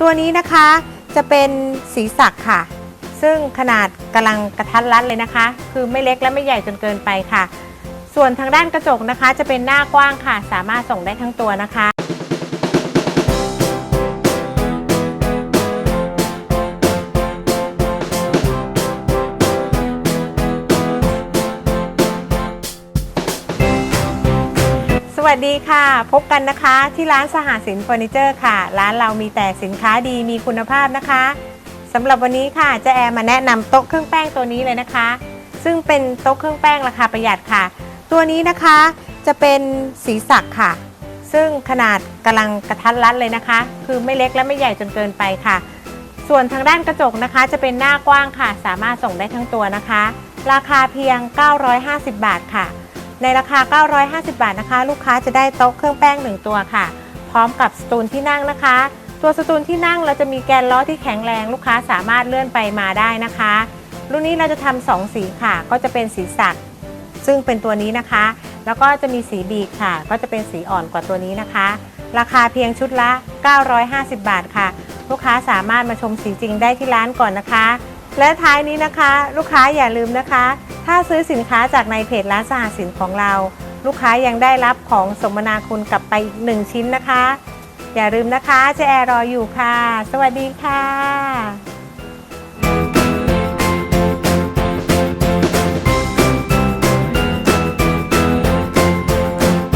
ตัวนี้นะคะจะเป็นสีสักค่ะ ซึ่งขนาดกำลังกระทัดรัดเลยนะคะ คือไม่เล็กและไม่ใหญ่จนเกินไปค่ะ ส่วนทางด้านกระจกนะคะ จะเป็นหน้ากว้างค่ะ สามารถส่งได้ทั้งตัวนะคะ วัสดีค่ะ พบกันนะคะที่ร้านสหสินเฟอร์นิเจอร์ค่ะ ร้านเรามีแต่สินค้าดีมีคุณภาพนะคะสำหรับวันนี้ค่ะเจะแอร์มาแนะนำโต๊ะเครื่องแป้งตัวนี้เลยนะคะ ซึ่งเป็นโต๊ะเครื่องแป้งราคาประหยัดค่ะ ตัวนี้นะคะจะเป็นสีสักค่ะ ซึ่งขนาดกำลังกระทัดรัดเลยนะคะ คือไม่เล็กและไม่ใหญ่จนเกินไปค่ะ ส่วนทางด้านกระจกนะคะ จะเป็นหน้ากว้างค่ะ สามารถส่งได้ทั้งตัวนะคะ ราคาเพียง 950 บาทค่ะ ในราคา 950 บาทนะคะ ลูกค้าจะได้โต๊ะเครื่องแป้ง 1 ตัวค่ะ พร้อมกับสตูลที่นั่งนะคะ ตัวสตูลที่นั่งเราจะมีแกนล้อที่แข็งแรงลูกค้าสามารถเลื่อนไปมาได้นะคะ รุ่นนี้เราจะทำสองสีค่ะ ก็จะเป็นสีสักซึ่งเป็นตัวนี้นะคะ แล้วก็จะมีสีบีกค่ะ ก็จะเป็นสีอ่อนกว่าตัวนี้นะคะ ราคาเพียงชุดละ 950 บาทค่ะ ลูกค้าสามารถมาชมสีจริงได้ที่ร้านก่อนนะคะ และท้ายนี้นะคะ ลูกค้าอย่าลืมนะคะ ถ้าซื้อสินค้าจากในเพจร้านสหสินของเรา ลูกค้ายังได้รับของสมนาคุณกลับไปอีกหนึ่งชิ้นนะคะ อย่าลืมนะคะเจแอร์รออยู่ค่ะ สวัสดีค่ะ